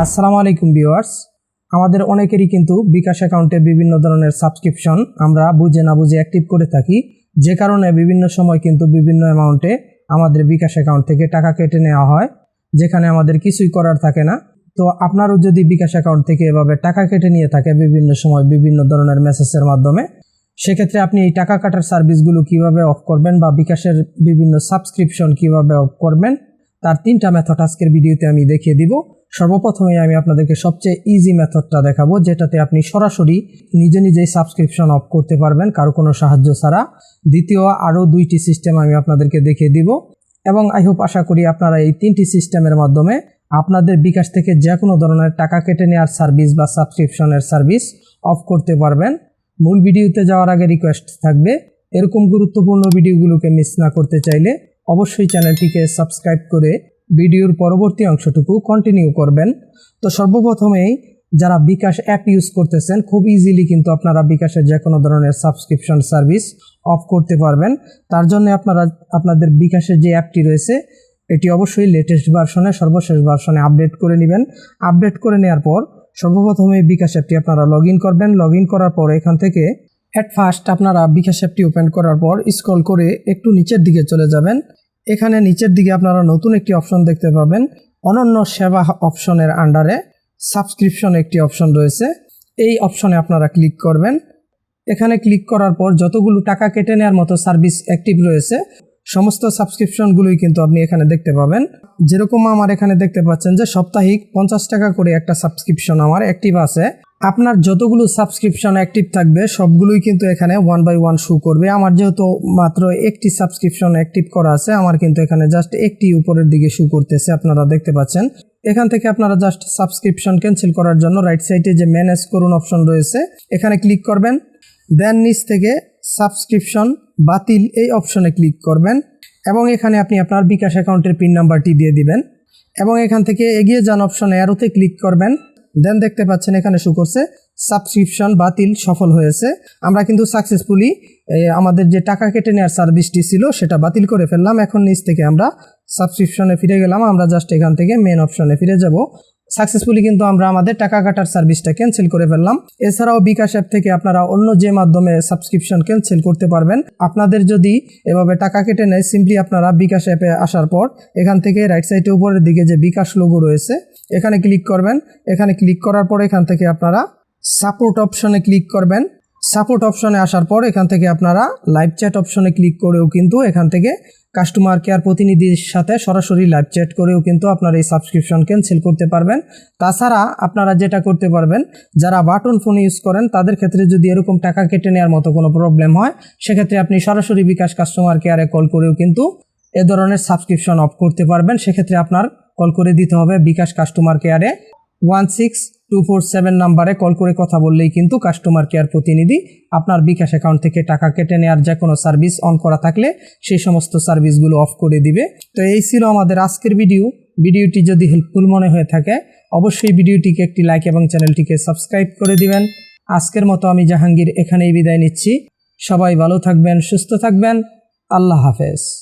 আসসালামু আলাইকুম ভিউয়ার্স। আমাদের অনেকেরই কিন্তু বিকাশ অ্যাকাউন্টে বিভিন্ন ধরনের সাবস্ক্রিপশন আমরা বুঝে না বুঝে অ্যাক্টিভ করে থাকি। যে কারণে বিভিন্ন সময় কিন্তু বিভিন্ন অ্যামাউন্টে আমাদের বিকাশ অ্যাকাউন্ট থেকে টাকা কেটে নেওয়া হয়, যেখানে আমাদের কিছুই করার থাকে না। তো আপনারও যদি বিকাশ অ্যাকাউন্ট থেকে এভাবে টাকা কেটে নিয়ে থাকে বিভিন্ন সময় বিভিন্ন ধরনের মেসেজের মাধ্যমে, সেক্ষেত্রে আপনি এই টাকা কাটার সার্ভিসগুলো কীভাবে অফ করবেন বা বিকাশের বিভিন্ন সাবস্ক্রিপশন কীভাবে অফ করবেন, তার তিনটা মেথড আজকের ভিডিওতে আমি দেখিয়ে দিব। সর্বপ্রথমে আমি আপনাদেরকে সবচেয়ে ইজি মেথডটা দেখাবো, যেটাতে আপনি সরাসরি নিজে নিজেই সাবস্ক্রিপশন অফ করতে পারবেন, কারও কোনো সাহায্য ছাড়া। দ্বিতীয় আরও দুইটি সিস্টেম আমি আপনাদেরকে দেখিয়ে দিব। এবং আই হোপ আশা করি আপনারা এই তিনটি সিস্টেমের মাধ্যমে আপনাদের বিকাশ থেকে যে কোনো ধরনের টাকা কেটে নেওয়ার সার্ভিস বা সাবস্ক্রিপশনের সার্ভিস অফ করতে পারবেন। মূল ভিডিওতে যাওয়ার আগে রিকোয়েস্ট থাকবে, এরকম গুরুত্বপূর্ণ ভিডিওগুলোকে মিস না করতে চাইলে অবশ্যই চ্যানেলটিকে সাবস্ক্রাইব করে ভিডিওর পরবর্তী অংশটুকু কন্টিনিউ করবেন। তো সর্বপ্রথমেই যারা বিকাশ অ্যাপ ইউজ করতেছেন, খুব ইজিলি কিন্তু আপনারা বিকাশের যে কোনো ধরনের সাবস্ক্রিপশন সার্ভিস অফ করতে পারবেন। তার জন্য আপনারা, আপনাদের বিকাশের যে অ্যাপটি রয়েছে, এটি অবশ্যই লেটেস্ট ভার্সনে সর্বশেষ ভার্সনে আপডেট করে নেবেন। আপডেট করে নেওয়ার পর সর্বপ্রথমে বিকাশ অ্যাপটি আপনারা লগ করবেন। লগ করার পর এখান থেকে অ্যাট ফার্স্ট আপনারা বিকাশ অ্যাপটি ওপেন করার পর স্ক্রল করে একটু নিচের দিকে চলে যাবেন। এখানে নিচের দিকে আপনারা নতুন একটি অপশন দেখতে পাবেন। অনন্য সেবা অপশনের আন্ডারে সাবস্ক্রিপশন একটি অপশন রয়েছে। এই অপশনে আপনারা ক্লিক করবেন। এখানে ক্লিক করার পর যতগুলো টাকা কেটে নেওয়ার মতো সার্ভিস অ্যাক্টিভ রয়েছে, সমস্ত সাবস্ক্রিপশনগুলোই কিন্তু আপনি এখানে দেখতে পাবেন। যেরকম আমার এখানে দেখতে পাচ্ছেন যে সাপ্তাহিক পঞ্চাশ টাকা করে একটা সাবস্ক্রিপশন আমার অ্যাক্টিভ আছে। আপনার যতগুলো সাবস্ক্রিপশন অ্যাক্টিভ থাকবে, সবগুলোই কিন্তু এখানে ওয়ান বাই ওয়ান শো করবে। আমার যেহেতু মাত্র একটি সাবস্ক্রিপশন অ্যাক্টিভ করা আছে, আমার কিন্তু এখানে জাস্ট একটি উপরের দিকে শো করতেছে, আপনারা দেখতে পাচ্ছেন। এখান থেকে আপনারা জাস্ট সাবস্ক্রিপশন ক্যান্সেল করার জন্য রাইট সাইডে যে ম্যানেজ করুন অপশন রয়েছে, এখানে ক্লিক করবেন। দেন নিচ থেকে সাবস্ক্রিপশন বাতিল এই অপশনে ক্লিক করবেন এবং এখানে আপনি আপনার বিকাশ অ্যাকাউন্টের পিন নাম্বারটি দিয়ে দিবেন। এবং এখান থেকে এগিয়ে যান অপশনে অ্যারোতে ক্লিক করবেন। দেন দেখতে পাচ্ছেন এখানে শু করছে সাবস্ক্রিপশন বাতিল, সফল হয়েছে। আমরা কিন্তু সাকসেসফুলি আমাদের যে টাকা কেটে নেওয়ার সার্ভিসটি ছিল, সেটা বাতিল করে ফেললাম। এখন নিচ থেকে আমরা সাবস্ক্রিপশনে ফিরে গেলাম। আমরা জাস্ট এখান থেকে মেন অপশনে ফিরে যাব। সাকসেসফুলি কিন্তু আমরা আমাদের টাকা কাটার সার্ভিসটা ক্যান্সেল করে ফেললাম। এছাড়াও বিকাশ অ্যাপ থেকে আপনারা অন্য যে মাধ্যমে সাবস্ক্রিপশন ক্যান্সেল করতে পারবেন, আপনাদের যদি এভাবে টাকা কেটে নেয় সিম্পলি আপনারা বিকাশ অ্যাপে আসার পর, এখান থেকে রাইট সাইডে উপরের দিকে যে বিকাশ লোগো রয়েছে, এখানে ক্লিক করবেন। এখানে ক্লিক করার পর এখান থেকে আপনারা সাপোর্ট অপশনে ক্লিক করবেন। সাপোর্ট অপশনে আসার পর এখান থেকে আপনারা লাইভ চ্যাট অপশনে ক্লিক করেও কিন্তু এখান থেকে কাস্টমার কেয়ার প্রতিনিধির সাথে সরাসরি লাইভ চ্যাট করেও কিন্তু আপনার এই সাবস্ক্রিপশন ক্যান্সেল করতে পারবেন। তাছাড়া আপনারা যেটা করতে পারবেন, যারা বাটন ফোন ইউজ করেন, তাদের ক্ষেত্রে যদি এরকম টাকা কেটে নেওয়ার মতো কোনো প্রবলেম হয়, সেক্ষেত্রে আপনি সরাসরি বিকাশ কাস্টমার কেয়ারে কল করেও কিন্তু এ ধরনের সাবস্ক্রিপশন অফ করতে পারবেন। সেক্ষেত্রে আপনার কল করে দিতে হবে বিকাশ কাস্টমার কেয়ারে one six two four seven নাম্বারে কল করে কথা বললেই কিন্তু কাস্টমার কেয়ার প্রতিনিধি আপনার বিকাশ অ্যাকাউন্ট থেকে টাকা কেটে নেওয়ার যে কোনো সার্ভিস অন করা থাকলে সেই সমস্ত সার্ভিসগুলো অফ করে দিবে। তো এই ছিল আমাদের আজকের ভিডিও ভিডিওটি যদি হেল্পফুল মনে হয়ে থাকে, অবশ্যই ভিডিওটিকে একটি লাইক এবং চ্যানেলটিকে সাবস্ক্রাইব করে দিবেন। আজকের মতো আমি জাহাঙ্গীর এখানেই বিদায় নিচ্ছি। সবাই ভালো থাকবেন, সুস্থ থাকবেন। আল্লাহ হাফেজ।